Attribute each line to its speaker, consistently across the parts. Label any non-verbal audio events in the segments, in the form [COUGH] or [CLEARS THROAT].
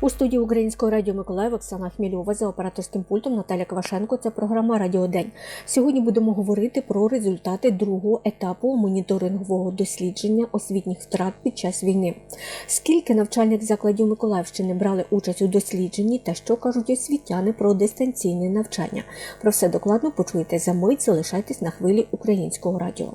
Speaker 1: У студії Українського радіо Миколаїв Оксана Хмільова за операторським пультом Наталя Квашенко. Це програма Радіодень. Сьогодні будемо говорити про результати другого етапу моніторингового дослідження освітніх втрат під час війни. Скільки навчальних закладів Миколаївщини брали участь у дослідженні та що кажуть освітяни про дистанційне навчання? Про все докладно почуєте за мить. Залишайтесь на хвилі українського радіо.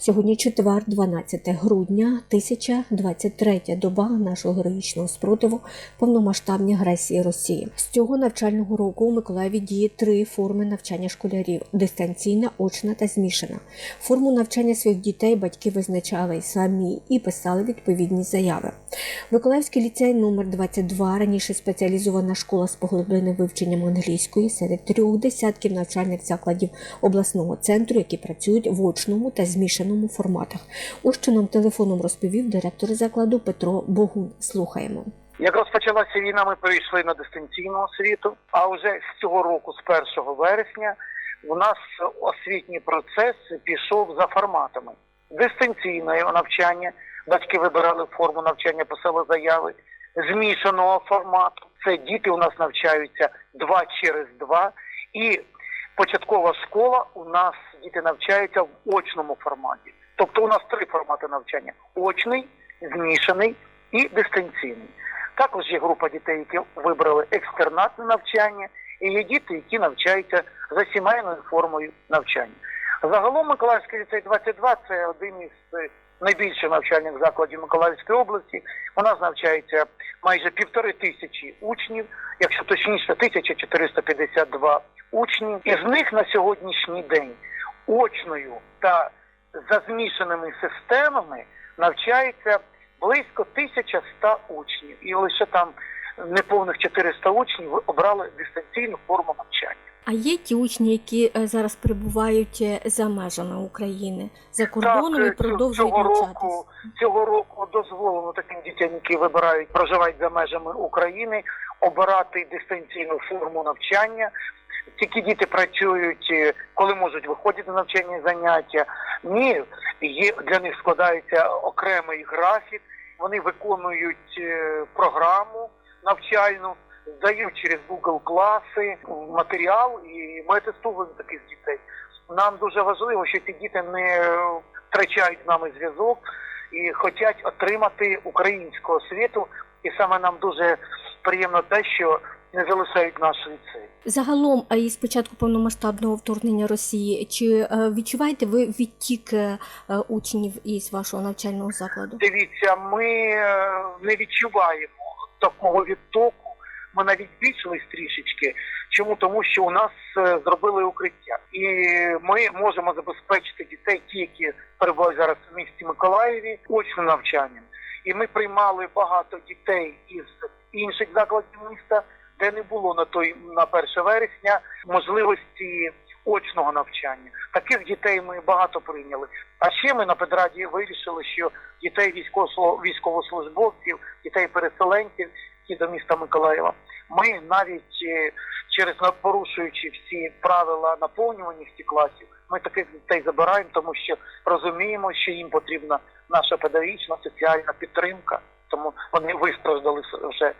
Speaker 1: Сьогодні четвер, 12 грудня, 1023 доба нашого героїчного спротиву повномасштабній агресії Росії. З цього навчального року у Миколаєві діє три форми навчання школярів: дистанційна, очна та змішана. Форму навчання своїх дітей батьки визначали самі і писали відповідні заяви. Миколаївський ліцей номер 22 раніше спеціалізована школа з поглибленим вивченням англійської серед трьох десятків навчальних закладів обласного центру, які працюють в очному та змішаному форматах. Ось що нам телефоном розповів директор закладу Петро Богун. Слухаємо.
Speaker 2: Як розпочалася війна, ми перейшли на дистанційну освіту. А вже з цього року, з 1 вересня, у нас освітній процес пішов за форматами дистанційне навчання. Батьки вибирали форму навчання, писали заяви змішаного формату. Це діти у нас навчаються два через два, і початкова школа у нас діти навчаються в очному форматі. Тобто у нас три формати навчання: очний, змішаний і дистанційний. Також є група дітей, які вибрали екстернатне навчання, і є діти, які навчаються за сімейною формою навчання. Загалом Миколаївський ліцей 22 – це один із е, найбільших навчальних закладів Миколаївської області. У нас навчається майже півтори тисячі учнів, якщо точніше, 1452 учнів. Із них на сьогоднішній день очною та за змішаними системами навчається близько 1100 учнів. І лише там неповних 400 учнів обрали дистанційну форму навчання.
Speaker 1: А є ті учні, які е, зараз перебувають е, за межами України за кордоном і
Speaker 2: Так, е,
Speaker 1: продовжують
Speaker 2: цього року цього року дозволено таким дітям, які вибирають проживають за межами України, обирати дистанційну форму навчання. Такі діти працюють, коли можуть виходити на навчальні заняття. Ні, є для них складається окремий графік. Вони виконують програму навчальну, здають через Google класи матеріал, і ми тестуємо таких дітей. Нам дуже важливо, що ці діти не втрачають з нами зв'язок і хочуть отримати українську освіту. І саме нам дуже приємно те, що не залишають наш ліцей.
Speaker 1: Загалом, а із початку повномасштабного вторгнення Росії, чи е, відчуваєте ви відтік е, е, учнів із вашого навчального закладу?
Speaker 2: Дивіться, ми е, не відчуваємо такого відтоку. Ми навіть збільшились трішечки. Чому? Тому що у нас е, зробили укриття, і ми можемо забезпечити дітей, ті, які перебувають зараз в місті Миколаєві, очним навчанням. І ми приймали багато дітей із інших закладів міста, де не було на той на 1 вересня можливості очного навчання. Таких дітей ми багато прийняли. А ще ми на педраді вирішили, що дітей військово- військовослужбовців, дітей переселенців, які до міста Миколаєва, ми навіть е, через порушуючи всі правила наповнюваності класів, ми таких дітей забираємо, тому що розуміємо, що їм потрібна наша педагогічна соціальна підтримка. Тому вони вистраждали вже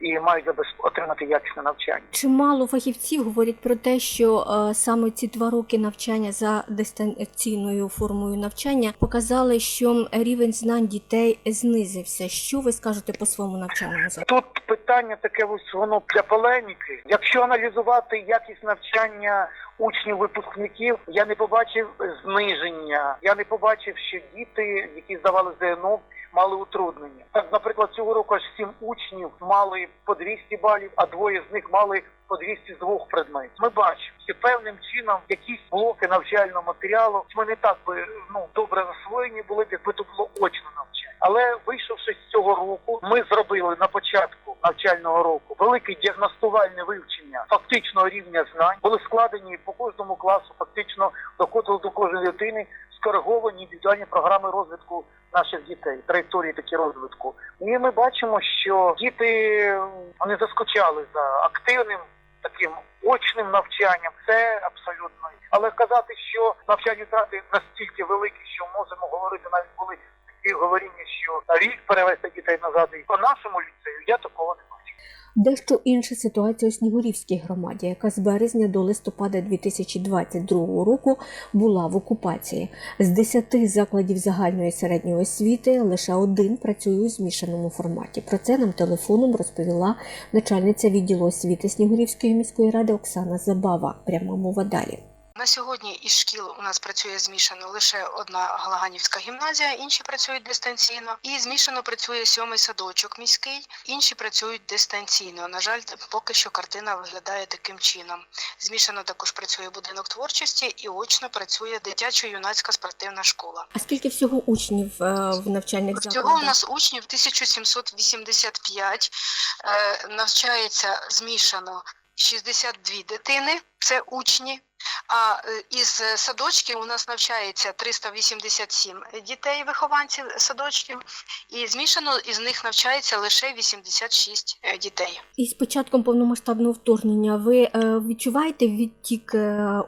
Speaker 2: і мають отримати якісне навчання.
Speaker 1: Чимало фахівців говорять про те, що е, саме ці два роки навчання за дистанційною формою навчання показали, що рівень знань дітей знизився. Що ви скажете по своєму закладу?
Speaker 2: Тут питання таке ось воно для полеміки. Якщо аналізувати якість навчання учнів випускників, я не побачив зниження. Я не побачив, що діти, які здавали ЗНО, мали утруднення. Так, наприклад, цього року аж сім учнів мали по 200 балів, а двоє з них мали по 200 з двох предметів. Ми бачимо, що певним чином якісь блоки навчального матеріалу ми не так би ну добре засвоєні були, б, якби то було очне навчання. Але вийшовши з цього року, ми зробили на початку навчального року велике діагностувальне вивчення фактичного рівня знань. Були складені по кожному класу, фактично доходили до кожної дитини скориговані індивідуальні програми розвитку наших дітей, траєкторії такі розвитку. І ми бачимо, що діти вони заскочали за активним таким очним навчанням. Це абсолютно. Але казати, що навчальні втрати настільки великі, що можемо говорити, навіть були такі говоріння, що рік перевести дітей назад. І по нашому ліцею я такого не бачу.
Speaker 1: Дещо інша ситуація у Снігурівській громаді, яка з березня до листопада 2022 року була в окупації. З 10 закладів загальної середньої освіти лише один працює у змішаному форматі. Про це нам телефоном розповіла начальниця відділу освіти Снігурівської міської ради Оксана Забава. Пряма мова далі.
Speaker 3: На сьогодні із шкіл у нас працює змішано лише одна Галаганівська гімназія, інші працюють дистанційно. І змішано працює сьомий садочок міський, інші працюють дистанційно. На жаль, поки що картина виглядає таким чином. Змішано також працює будинок творчості і очно працює дитячо-юнацька спортивна школа.
Speaker 1: А скільки всього учнів е, в навчальних
Speaker 3: Всього у
Speaker 1: закладах?
Speaker 3: нас учнів 1785, е, навчається змішано 62 дитини, це учні. А е, із е, садочків у нас навчається 387 дітей, вихованців садочків, і змішано із них навчається лише 86 е, дітей.
Speaker 1: І з початком повномасштабного вторгнення ви відчуваєте відтік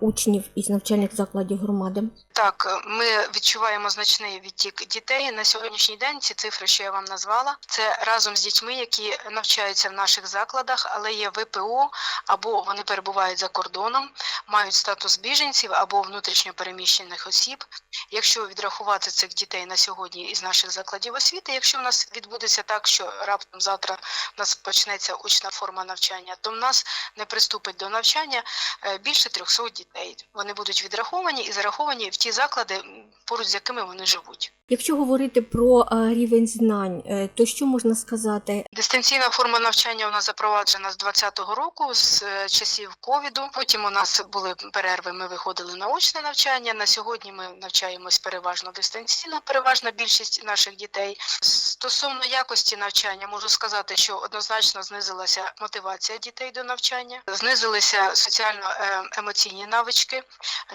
Speaker 1: учнів із навчальних закладів громади?
Speaker 3: Так, ми відчуваємо значний відтік дітей на сьогоднішній день. Ці цифри, що я вам назвала, це разом з дітьми, які навчаються в наших закладах, але є ВПО або вони перебувають за кордоном, мають статус біженців або внутрішньопереміщених осіб. Якщо відрахувати цих дітей на сьогодні із наших закладів освіти, якщо в нас відбудеться так, що раптом завтра в нас почнеться очна форма навчання, то в нас не приступить до навчання е, більше 300 дітей. Вони будуть відраховані і зараховані в ті заклади, поруч з якими вони живуть.
Speaker 1: Якщо говорити про е, рівень знань, е, то що можна сказати?
Speaker 3: Дистанційна форма навчання у нас запроваджена з 2020 року, з часів ковіду. Потім у нас були перерви. Ми виходили на очне навчання. На сьогодні ми навчаємось переважно дистанційно. Переважна більшість наших дітей. Стосовно якості навчання, можу сказати, що однозначно знизилася мотивація дітей до навчання, знизилися соціально-емоційні навички.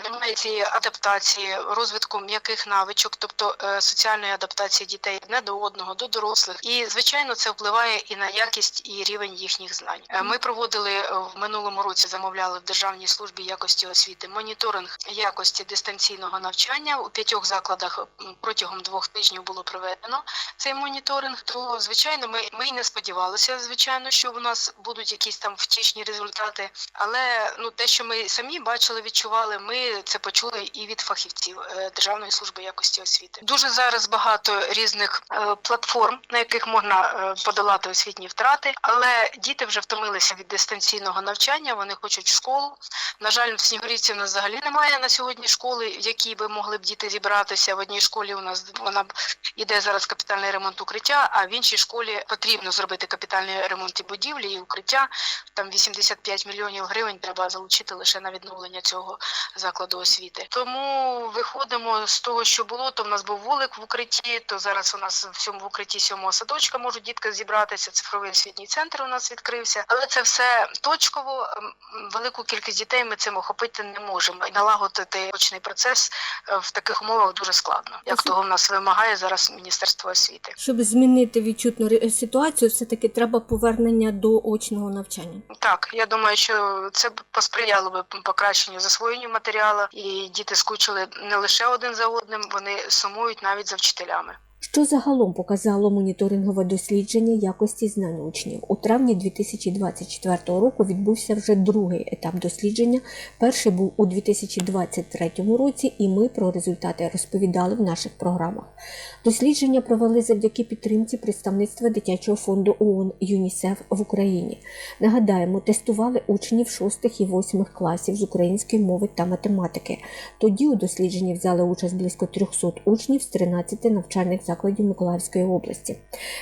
Speaker 3: Немає цієї адаптації, розвитку м'яких навичок, тобто е, соціальної адаптації дітей не до одного, до дорослих. І звичайно, це впливає і на якість і рівень їхніх знань. Е, Ми проводили е, в минулому році, замовляли в Державній службі якості освіти моніторинг якості дистанційного навчання у п'ятьох закладах протягом двох тижнів було проведено цей моніторинг. То звичайно, ми, ми й не сподівалися, звичайно, що у нас будуть якісь там втішні результати. Але ну те, що ми самі бачили, відчували, ми це почули і від фахівців е, Державної служби якості освіти. Дуже зараз багато різних е, платформ, на яких можна е, подолати освітні втрати, але діти вже втомилися від дистанційного навчання. Вони хочуть школу. На жаль, в Снігурівці в нас взагалі немає на сьогодні школи, в якій би могли б діти зібратися. В одній школі у нас вона б іде зараз капітальний ремонт укриття, а в іншій школі потрібно зробити капітальний ремонт і будівлі, і укриття. Там 85 мільйонів гривень треба залучити лише на відновлення цього закладу освіти. Тому виходимо з того, що було. То в нас був вулик в укритті. То зараз у нас в цьому укритті сьомого садочка можуть дітки зібратися. Цифровий освітній центр у нас відкрився, але це все точково. Велику кількість дітей ми цим охопити не можемо. І налагодити очний процес е, в таких умовах дуже складно, як того в нас вимагає зараз Міністерство освіти.
Speaker 1: Щоб змінити відчутну ситуацію, все таки треба повернення до очного навчання.
Speaker 3: Так, я думаю, що це посприяло би покращенню засвоєнню матеріалу, і діти скучили не лише один за одним, вони сумують навіть за вчителями.
Speaker 1: Що загалом показало моніторингове дослідження якості знань учнів? У травні 2024 року відбувся вже другий етап дослідження. Перший був у 2023 році, і ми про результати розповідали в наших програмах. Дослідження провели завдяки підтримці представництва дитячого фонду ООН ЮНІСЕФ в Україні. Нагадаємо, тестували учнів 6 і 8 класів з української мови та математики. Тоді у дослідженні взяли участь близько 300 учнів з 13 навчальних закладів Миколаївської області.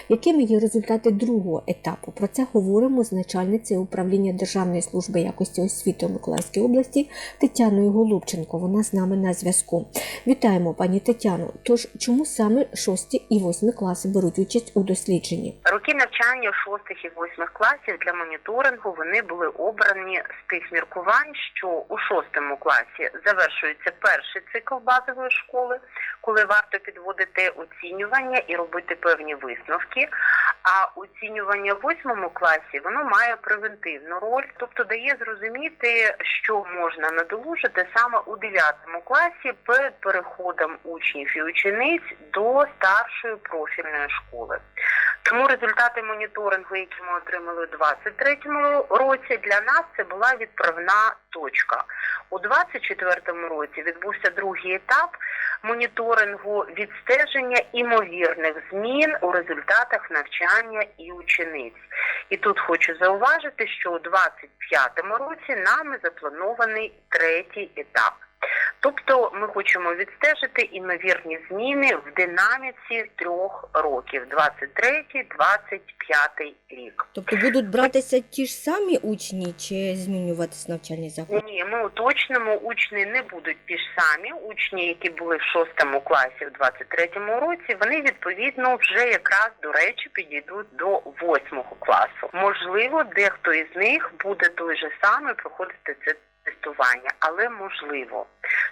Speaker 1: Якими є результати другого етапу? Про це говоримо з начальницею управління Державної служби якості освіти у Миколаївській області Тетяною Голубченко. Вона з нами на зв'язку. Вітаємо, пані Тетяно. Тож чому саме 6 і 8 класи беруть участь у дослідженні?
Speaker 4: Роки навчання шостих і восьмих класів для моніторингу вони були обрані з тих міркувань, що у шостому класі завершується перший цикл базової школи, коли варто підводити оцінювання і робити певні висновки. А оцінювання в восьмому класі воно має превентивну роль, тобто дає зрозуміти, що можна надолужити саме у дев'ятому класі перед переходом учнів і учениць до старшої профільної школи. Тому результати моніторингу, які ми отримали у 2023 році, для нас це була відправна точка. У 2024 році відбувся другий етап моніторингу відстеження імовірних змін у результатах навчання і учениць. І тут хочу зауважити, що у 2025 році нами запланований третій етап. Тобто ми хочемо відстежити імовірні зміни в динаміці трьох років 23-25 рік.
Speaker 5: Тобто будуть братися ті ж самі учні чи змінюватись навчальний заклад?
Speaker 4: Ні, ми уточнимо, учні не будуть ті ж самі. Учні, які були в шостому класі в 23-му році, вони відповідно вже якраз до речі підійдуть до восьмого класу. Можливо, дехто із них буде той же самий проходити це тестування, але можливо,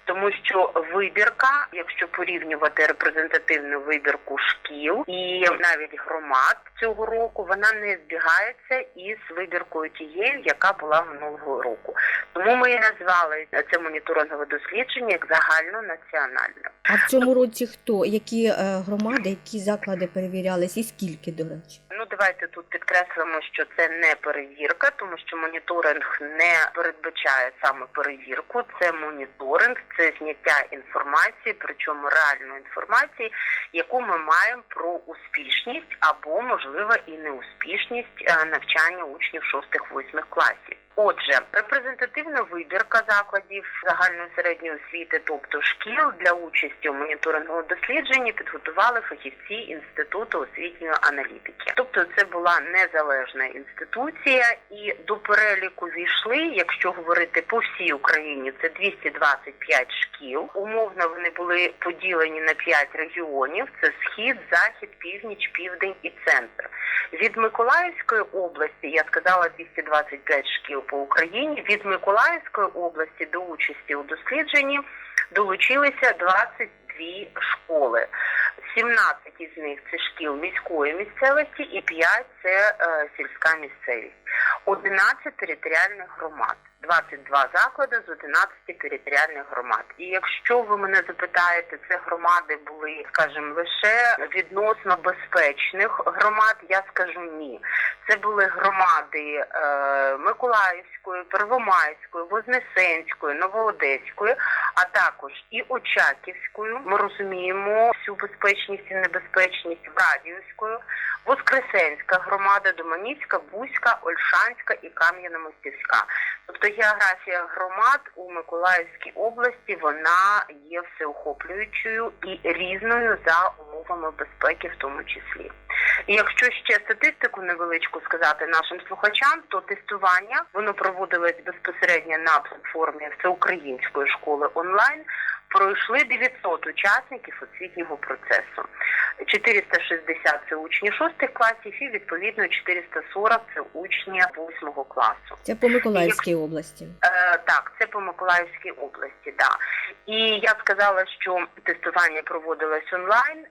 Speaker 4: тому що вибірка, якщо порівнювати репрезентативну вибірку шкіл і навіть громад цього року, вона не збігається із вибіркою тією, яка була минулого року. Тому ми і назвали це моніторингове дослідження як загальнонаціональне.
Speaker 5: А в цьому році хто? Які е, громади, які заклади перевірялись і скільки, до речі?
Speaker 4: Ну давайте тут підкреслимо, що це не перевірка, тому що моніторинг не передбачає саме перевірку. Це моніторинг, це зняття інформації, причому реальної інформації, яку ми маємо про успішність або можливо і неуспішність е, навчання учнів 6-8 класів. Отже, репрезентативна вибірка закладів загальної середньої освіти, тобто шкіл для участі у моніторинговому дослідженні, підготували фахівці інституту освітньої аналітики. Тобто, це була незалежна інституція, і до переліку війшли, якщо говорити по всій Україні, це 225 шкіл. Умовно вони були поділені на 5 регіонів: це схід, захід, північ, південь і центр. Від Миколаївської області я сказала 225 шкіл по Україні. Від Миколаївської області до участі у дослідженні долучилися 22 школи. 17 із них це шкіл міської місцевості і 5 – це е, сільська місцевість. 11 територіальних громад. 22 заклади з 11 територіальних громад. І якщо ви мене запитаєте, це громади були, скажімо, лише відносно безпечних громад, я скажу ні. Це були громади е, Миколаївської, Первомайської, Вознесенської, Новоодеської, а також і Очаківською. Ми розуміємо всю безпечність і небезпечність Радіївською, Воскресенська громада, Доманівська, Бузька, Ольшанська і Кам'яно-Мостівська. Тобто географія громад у Миколаївській області вона є всеохоплюючою і різною за умовами безпеки, в тому числі. І якщо ще статистику невеличку сказати нашим слухачам, то тестування воно проводилось безпосередньо на платформі всеукраїнської школи онлайн. Пройшли 900 учасників освітнього процесу. 460 – це учні шостих класів і відповідно 440 – це учні восьмого класу.
Speaker 5: Це по Миколаївській області.
Speaker 4: Е, так, це по Миколаївській області, да. І я сказала, що тестування проводилось онлайн.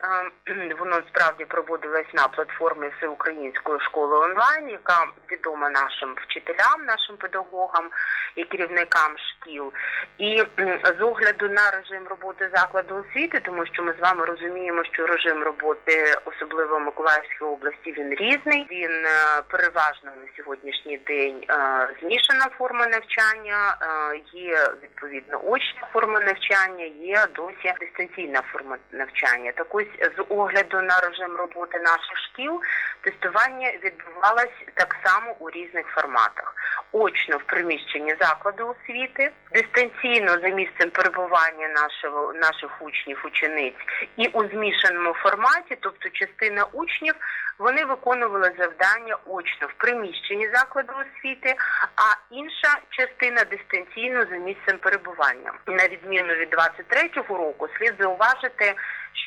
Speaker 4: Е, воно справді проводилось на платформі Всеукраїнської школи онлайн, яка відома нашим вчителям, нашим педагогам і керівникам шкіл. І м, з огляду на режим роботи закладу освіти, тому що ми з вами розуміємо, що режим роботи, особливо в Миколаївській області, він різний. Він е, переважно на сьогоднішній день е, змішана форма навчання, е, є відповідно очна форма навчання, є досі дистанційна форма навчання. Так ось з огляду на режим роботи наших шкіл, тестування відбувалось так само у різних форматах: очно в приміщенні закладу освіти, дистанційно за місцем перебування нашого наших учнів, учениць, і у змішаному форматі, тобто частина учнів, вони виконували завдання очно в приміщенні закладу освіти, а інша частина дистанційно за місцем перебування. На відміну від 23-го року, слід зауважити,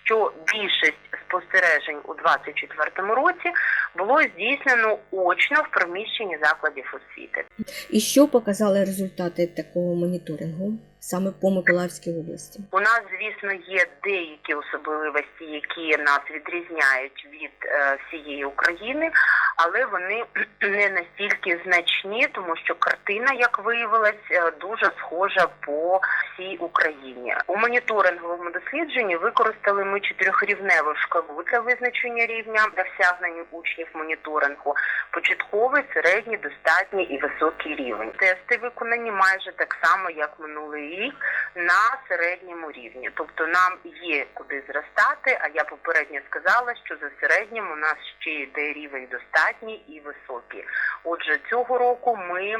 Speaker 4: що більшість спостережень у 2024 році було здійснено очно в приміщенні закладів освіти.
Speaker 5: І що показали результати такого моніторингу саме по Миколаївській області?
Speaker 4: У нас, звісно, є деякі особливості, які нас відрізняють від е, всієї України, але вони [CLEARS THROAT] не настільки значні, тому що картина, як виявилось, е, дуже схожа по всій Україні. У моніторинговому дослідженні використали ми чотирьохрівневу шкалу для визначення рівня досягнення учнів моніторингу, початковий, середній, достатній і високий рівень. Тести виконані майже так само, як минулий рік на середньому рівні. Тобто нам є куди зростати. А я попередньо сказала, що за середнім у нас ще йде рівень достатній і високі. Отже, цього року ми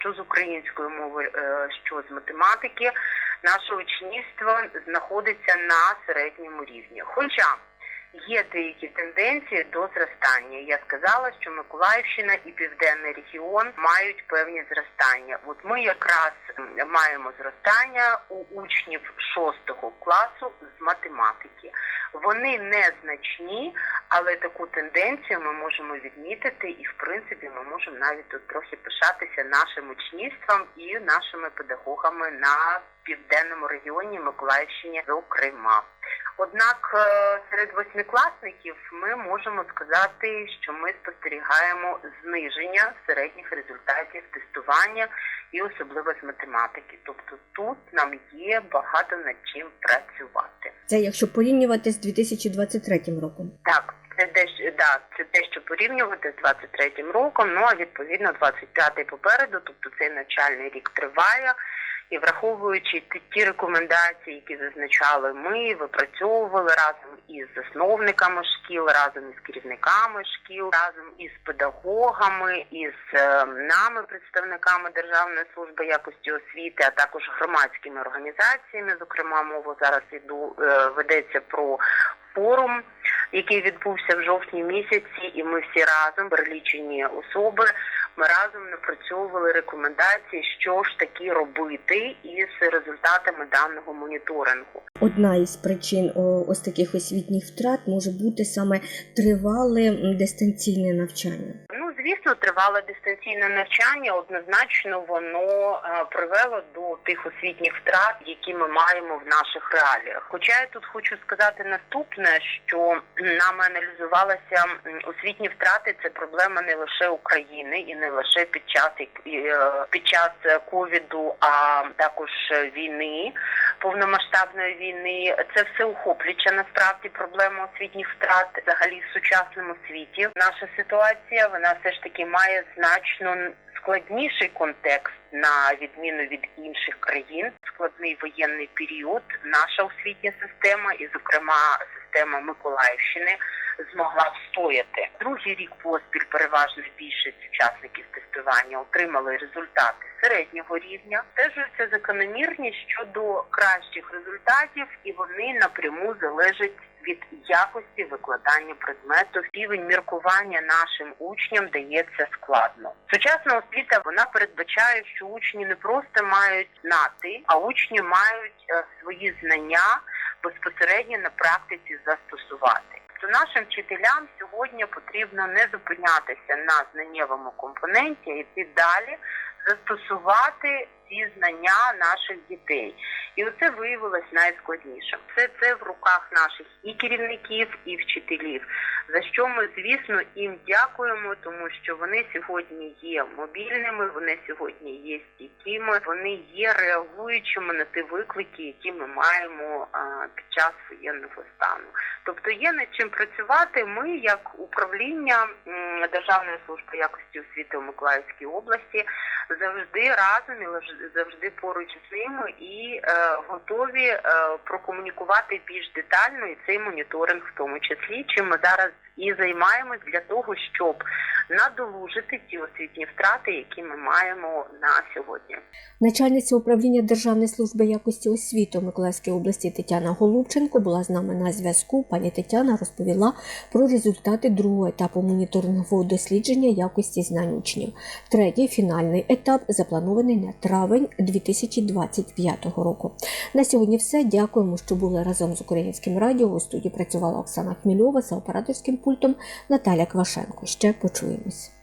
Speaker 4: що з української мови, е, що з математики, наше учнівство знаходиться на середньому рівні. Хоча Є деякі тенденції до зростання. Я сказала, що Миколаївщина і Південний регіон мають певні зростання. От ми якраз маємо зростання у учнів 6 класу з математики. Вони незначні, але таку тенденцію ми можемо відмітити, і в принципі ми можемо навіть тут трохи пишатися нашим учнівством і нашими педагогами на південному регіоні Миколаївщині, зокрема. Однак е, серед восьмикласників ми можемо сказати, що ми спостерігаємо зниження середніх результатів тестування і особливо з математики. Тобто тут нам є багато над чим працювати.
Speaker 5: Це якщо порівнювати з 2023 роком.
Speaker 4: Так, це те, да, це те, що порівнювати з 23-м роком. Ну а відповідно 25-й попереду, тобто цей навчальний рік триває. І враховуючи ті, рекомендації, які зазначали ми, випрацьовували разом із засновниками шкіл, разом із керівниками шкіл, разом із педагогами, із е, нами, представниками Державної служби якості освіти, а також громадськими організаціями. Зокрема, мова зараз іду е, ведеться про форум, який відбувся в жовтні місяці, і ми всі разом перелічені особи. Ми разом напрацьовували рекомендації, що ж таки робити із результатами даного моніторингу.
Speaker 5: Одна із причин ось таких освітніх втрат може бути саме тривале дистанційне навчання.
Speaker 4: Звісно, тривале дистанційне навчання однозначно воно е, привело до тих освітніх втрат, які ми маємо в наших реаліях. Хоча я тут хочу сказати наступне, що нами аналізувалися освітні втрати, це проблема не лише України і не лише під час е, під час ковіду, а також війни, повномасштабної війни. Це все охоплююча насправді проблема освітніх втрат взагалі в сучасному світі. Наша ситуація вона все ж таки має значно складніший контекст на відміну від інших країн. Складний воєнний період. Наша освітня система, і зокрема система Миколаївщини, змогла встояти. Другий рік поспіль переважно більшість учасників тестування отримали результати середнього рівня. Стежується закономірність щодо кращих результатів, і вони напряму залежать від якості викладання предмету. Рівень міркування нашим учням дається складно. Сучасна освіта вона передбачає, що учні не просто мають знати, а учні мають е, свої знання безпосередньо на практиці застосувати. То нашим вчителям сьогодні потрібно не зупинятися на знаннєвому компоненті, йти далі, застосувати ці знання наших дітей. І оце виявилось найскладнішим. Це це в руках наших і керівників, і вчителів. За що ми, звісно, їм дякуємо, тому що вони сьогодні є мобільними, вони сьогодні є стійкими, вони є реагуючими на ті виклики, які ми маємо а, під час воєнного стану. Тобто є над чим працювати. Ми, як управління Державної служби якості освіти у Миколаївській області, завжди разом і завжди поруч з ними і е, готові е, прокомунікувати більш детально і цей моніторинг в тому числі, чим ми зараз і займаємось для того, щоб надолужити ті освітні втрати, які ми маємо на сьогодні.
Speaker 1: Начальниця управління Державної служби якості освіти у Миколаївській області Тетяна Голубченко була з нами на зв'язку. Пані Тетяна розповіла про результати другого етапу моніторингового дослідження якості знань учнів. Третій фінальний етап запланований на травень 2025 року. На сьогодні все. Дякуємо, що були разом з українським радіо. У студії працювала Оксана Хмільова за операторським пультом Наталя Квашенко. Ще görüşürüz.